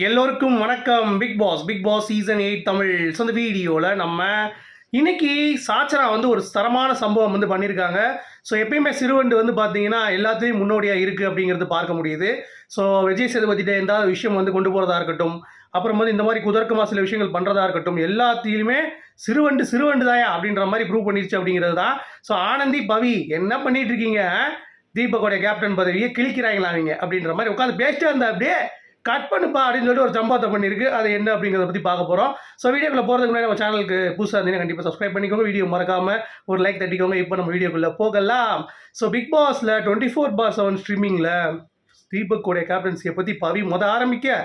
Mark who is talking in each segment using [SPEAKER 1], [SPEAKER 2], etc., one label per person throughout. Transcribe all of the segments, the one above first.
[SPEAKER 1] எல்லோருக்கும் வணக்கம். Big boss big boss season eight Tamil so வீடியோவில் நம்ம இன்னைக்கு சாச்சரா வந்து ஒரு தரமான சம்பவம் வந்து பண்ணியிருக்காங்க ஸோ எப்பயுமே சிறுவண்டு வந்து பார்த்தீங்கன்னா எல்லாத்துலேயும் முன்னோடியாக இருக்குது அப்படிங்கிறது பார்க்க முடியுது. ஸோ விஜய் சேதுபதிட்ட எந்த விஷயம் வந்து கொண்டு போகிறதா இருக்கட்டும் அப்புறம் வந்து இந்த மாதிரி குதர்க்கமாக சில விஷயங்கள் பண்ணுறதா இருக்கட்டும் எல்லாத்திலையுமே சிறுவண்டு சிறுவண்டு தாயா அப்படின்ற மாதிரி ப்ரூவ் பண்ணிருச்சு அப்படிங்கிறது தான். ஸோ ஆனந்தி பவி என்ன பண்ணிட்டு இருக்கீங்க? தீபக்கோடைய கேப்டன் பதவியை கிழிக்கிறாங்களா அவங்க அப்படின்ற மாதிரி உட்காந்து பேசிட்டே இருந்தா அப்படியே கட் பண்ணுப்பா அப்படின்னு சொல்லிட்டு ஒரு சம்பவத்தை பண்ணியிருக்கு. அது என்ன அப்படிங்கிறத பற்றி பார்க்க போகிறோம் ஸோ வீடியோக்குள்ளே போகிறதுக்கு முன்னாடி நம்ம சேனலுக்கு புதுசாக இருந்தீங்கன்னா கண்டிப்பாக சப்ஸ்கிரைப் பண்ணிக்கோங்க. வீடியோ மறக்காம ஒரு லைக் தட்டிக்கோங்க. இப்போ நம்ம வீடியோக்குள்ளே போகலாம். ஸோ பிக் பாஸில் டுவெண்ட்டி ஃபோர் பார் செவன் ஸ்ட்ரீமிங்கில் தீபக் உடைய கேப்டன்சியை பற்றி பவி மொதல் ஆரம்பிக்க.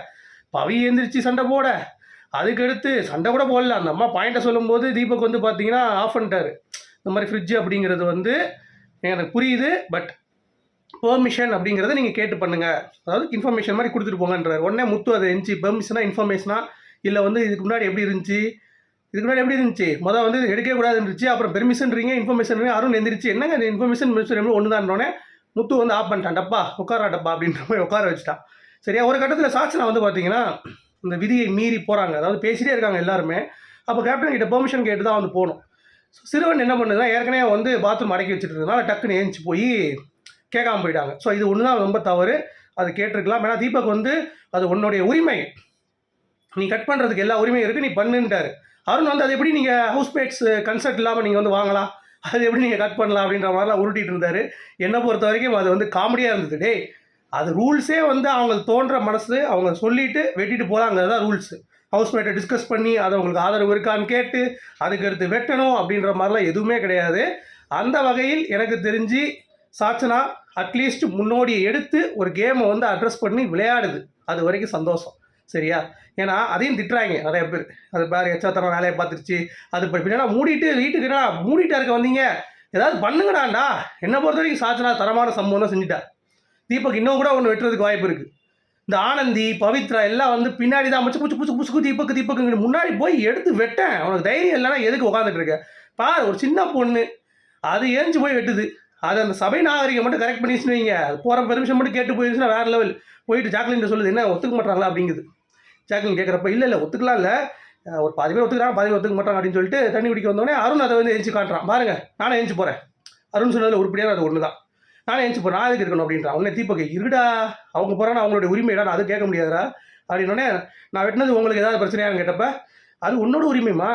[SPEAKER 1] பவி எந்திரிச்சு சண்டை போட. அதுக்கடுத்து சண்டை கூட போடல. அந்த அம்மா பாயிண்ட்டை சொல்லும்போது தீபக் வந்து பார்த்தீங்கன்னா ஆஃப் பண்ணிட்டாரு. இந்த மாதிரி ஃப்ரிட்ஜ் அப்படிங்கிறது வந்து எனக்கு புரியுது. பட் பெர்மிஷன் அப்படிங்கிறத நீங்கள் கேட்டு பண்ணுங்கள் அதாவது இன்ஃபர்மேஷன் மாதிரி கொடுத்துட்டு போங்கன்றார். உடனே முத்து அது இருந்துச்சு பெர்மிஷனாக இன்ஃபர்மேஷனா இல்லை வந்து இதுக்கு முன்னாடி எப்படி இருந்துச்சு? இதுக்கு முன்னாடி எப்படி இருந்துச்சு? மொதல் வந்து எடுக்கவே கூடாது இருந்துச்சு அப்புறம் பெர்மிஷன்றீங்க இன்ஃபர்மேஷன் அருண் எந்திரிச்சு என்னங்க இந்த இன்ஃபர்மேஷன் எப்படி ஒன்று தானே முத்து வந்து ஆஃப் பண்ணிட்டான். டப்பா உட்காரா டப்பா அப்படின்ற மாதிரி உட்கார வச்சுட்டான். சரியா? ஒரு கட்டத்தில் சாட்சினா வந்து பார்த்தீங்கன்னா இந்த விதியை மீறி போகிறாங்க அதாவது பேசிட்டே இருக்காங்க எல்லாருமே. அப்போ கேப்டன் கிட்ட பெர்மிஷன் கேட்டு தான் வந்து போகணும். ஸோ சிறுவன் என்ன பண்ணுதுன்னா ஏற்கனவே வந்து பாத்ரூம் அடக்கி வச்சுட்டு இருந்ததுனால டக்குன்னு ஏஞ்சி போய் கேட்காம போயிட்டாங்க. ஸோ இது ஒன்று தான் ரொம்ப தவறு. அது கேட்டிருக்கலாம். ஏன்னா தீபக் வந்து அது உன்னுடைய உரிமை. நீ கட் பண்ணுறதுக்கு எல்லா உரிமையும் இருக்குது நீ பண்ணுன்ட்டாரு. அருண் வந்து அது எப்படி நீங்கள் ஹவுஸ் மேட்ஸ் கன்சல்ட் uh, இல்லாமல் நீங்கள் வந்து வாங்கலாம்? அது எப்படி நீங்கள் கட் பண்ணலாம் அப்படின்ற மாதிரிலாம் உருட்டிட்டு இருந்தார். என்னை பொறுத்த வரைக்கும் அது வந்து காமெடியாக இருந்தது. டேய் அது ரூல்ஸே வந்து அவங்களுக்கு தோன்ற மனசு அவங்க சொல்லிட்டு வெட்டிட்டு போகலாங்கிறது தான் ரூல்ஸு ஹவுஸ்மேட்டை டிஸ்கஸ் பண்ணி அது அவங்களுக்கு ஆதரவு இருக்கான்னு கேட்டு அதுக்கு அடுத்து வெட்டணும் அப்படின்ற மாதிரிலாம் எதுவுமே கிடையாது. அந்த வகையில் எனக்கு தெரிஞ்சு சாச்சனா அட்லீஸ்ட் முன்னோடியை எடுத்து ஒரு கேமை வந்து அட்ரஸ் பண்ணி விளையாடுது. அது வரைக்கும் சந்தோஷம். சரியா? ஏன்னா அதையும் திட்டுறாங்க நிறைய பேர். அது பேர் எச்சாத்தனம் வேலையை பார்த்துருச்சு. அது பின்னா மூடிட்டு வீட்டுக்கு என்ன மூடிட்டா இருக்க வந்தீங்க? ஏதாவது பண்ணுங்கடாண்டா. என்னை பொறுத்த வரைக்கும் சாச்சனா தரமான சம்பவம் தான் செஞ்சுட்டா. தீபக் இன்னும் கூட ஒன்று வெட்டுறதுக்கு வாய்ப்பு இருக்குது இந்த ஆனந்தி பவித்ரா எல்லாம் வந்து பின்னாடி தான் முச்சு புச்சு புச்சு புசுக்கு தீபக்கு தீபக்கு முன்னாடி போய் எடுத்து வெட்டேன். உனக்கு தைரியம் இல்லைன்னா எதுக்கு உட்காந்துட்டு இருக்க? பார் ஒரு சின்ன பொண்ணு. அது ஏஞ்சி போய் வெட்டுது. அது அந்த சபை நாகரிகம் மட்டும் கரெக்ட் பண்ணிச்சுன்னு வைங்க. அது போகிற பெர்மிஷன் மட்டும் கேட்டு போயிருச்சுன்னா வேறு லெவல் போயிட்டு ஜாக்லின் சொல்லுது என்ன ஒத்துக்க மாட்டாங்களா? அப்படிங்குது. ஜாக்லின் கேட்குறப்ப இல்லை இல்லை ஒத்துக்கலாம் இல்லை. ஒரு பாதி பேர் ஒத்துக்கிறாங்க பாதி பேர் ஒத்துக்க மாட்டாங்க அப்படின்னு சொல்லிட்டு தண்ணி குடிக்க வந்தோடனே அருண் அதை வந்து எழுச்சி காட்டுறான். பாருங்க நானே எழுச்சி போகிறேன் அருண் சொன்னதில் உருப்படியாக அது ஒன்று தான் நானே எழுச்சி போகிறேன் நான் எதுக்கு இருக்கணும்? அப்படின்றான். உடனே தீபக் இருடா அவங்க போகிறான்னு அவங்களுடைய உரிமைடா நான் அது கேட்க முடியாதுடா. அப்படின்னோடனே நான் வெட்டினது உங்களுக்கு ஏதாவது பிரச்சனையான்னு கேட்டப்ப அது உன்னோட உரிமைமா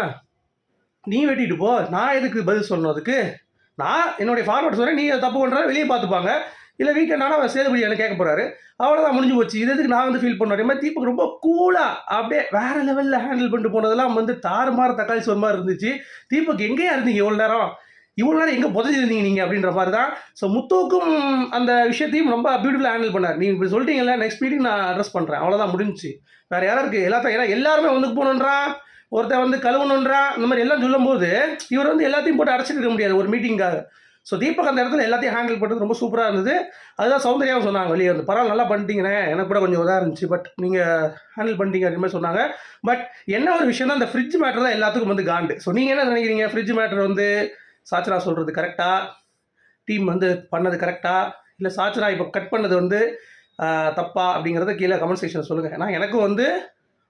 [SPEAKER 1] நீ வெட்டிட்டு போ நான் எதுக்கு பதில் சொல்லணும் அதுக்கு? நான் என்னுடைய ஃபார்மேட் சொல்கிறேன் நீ அதை தப்பு பண்ணுற வெளியே பார்த்துப்பாங்க. இல்லை வீக்கெண்ட் ஆனால் அவர் சேதுபதி என்ன கேட்க போகிறாரு அவ்வளோதான் முடிஞ்சு போச்சு. இது எதுக்கு நான் வந்து ஃபீல் பண்ணுறேன் மாதிரி தீபக் ரொம்ப கூலாக அப்படியே வேற லெவலில் ஹேண்டில் பண்ணிட்டு போனதெல்லாம் வந்து தாறுமாற தக்காளி சொல் மாதிரி இருந்துச்சு. தீபக் எங்கேயா இருந்தீங்க இவ்வளோ நேரம்? இவ்வளோ நேரம் எங்கே புதைச்சிருந்தீங்க நீங்கள் அப்படின்ற மாதிரி தான். ஸோ முத்துவுக்கும் அந்த விஷயத்தையும் ரொம்ப பியூட்டிஃபுல்லாக ஹேண்டில் பண்ணார். நீங்கள் இப்படி சொல்லிட்டீங்கல்ல நெக்ஸ்ட் மீட்டிங் நான் அட்ரஸ் பண்ணுறேன் அவ்வளோதான் முடிஞ்சுச்சு. வேறு யாரும் இருக்குது எல்லாத்தையும் ஏன்னா எல்லாருமே வந்து போகணுன்றா ஒருத்தன் வந்து கழுவணுன்றான் இந்த மாதிரி எல்லாம் சொல்லும்போது இவர் வந்து எல்லாத்தையும் போட்டு அடைச்சிட்டு இருக்க முடியாது ஒரு மீட்டிங்காக ஸோ தீபக் அந்த இடத்துல எல்லாத்தையும் ஹேண்டில் பண்ணுறது ரொம்ப சூப்பராக இருந்தது. அதுதான் சௌந்தர்யாவும் சொன்னாங்க வெளியே வந்து பரவாயில்ல நல்லா பண்ணிட்டீங்கண்ணே. எனக்கு கூட கொஞ்சம் இதாக இருந்துச்சு பட் நீங்கள் ஹேண்டில் பண்ணிட்டீங்க அப்படின்னு மாதிரி சொன்னாங்க. பட் என்ன ஒரு விஷயம் தான் அந்த ஃப்ரிட்ஜ் மேட்டர் தான் எல்லாத்துக்கும் வந்து காண்டு ஸோ நீங்கள் என்ன நினைக்கிறீங்க? ஃப்ரிட்ஜ் மேட்டர் வந்து சாச்சரா சொல்கிறது கரெக்டாக டீம் வந்து பண்ணது கரெக்டாக இல்லை சாச்சரா இப்போ கட் பண்ணது வந்து தப்பா அப்படிங்கிறத கீழே கமெண்ட் செக்ஷன் சொல்லுங்கள் ஏன்னா எனக்கும் வந்து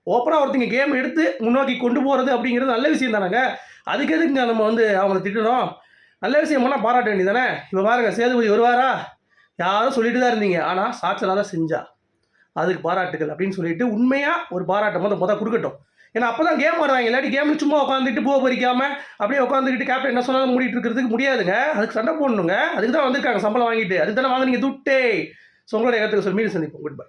[SPEAKER 1] ஓப்பனாக ஒருத்தங்க கேம் எடுத்து முன்னோக்கி கொண்டு போகிறது அப்படிங்கிறது நல்ல விஷயம் தானேங்க? அதுக்கு எதுக்குங்க நம்ம வந்து அவங்கள திட்டணும்? நல்ல விஷயம் பண்ணால் பாராட்ட வேண்டியதானே இப்போ பாருங்க சேதுபதி வருவாரா? யாரும் சொல்லிட்டு தான் இருந்தீங்க. ஆனால் சாச்சலா தான் செஞ்சா. அதுக்கு பாராட்டுகள் அப்படின்னு சொல்லிட்டு உண்மையாக ஒரு பாராட்டம் மொதல் மொதல் கொடுக்கட்டும். ஏன்னா அப்போ தான் கேம் வருவாங்க. இல்லாட்டி கேமில் சும்மா உட்காந்துட்டு போக பறிக்காமல் அப்படியே உட்காந்துக்கிட்டு கேப்டன் என்ன சொன்னாலும் மூடிட்டு இருக்கிறதுக்கு முடியாதுங்க. அதுக்கு சண்டை போடணுங்க. அதுக்கு தான் வந்திருக்காங்க சம்பளம் வாங்கிட்டு. அதுக்கு தானே வாங்குனீங்க துட்டே. ஸோ உங்களோட இடத்துக்கு சொல்லி மீறி சந்திப்போம். Good bye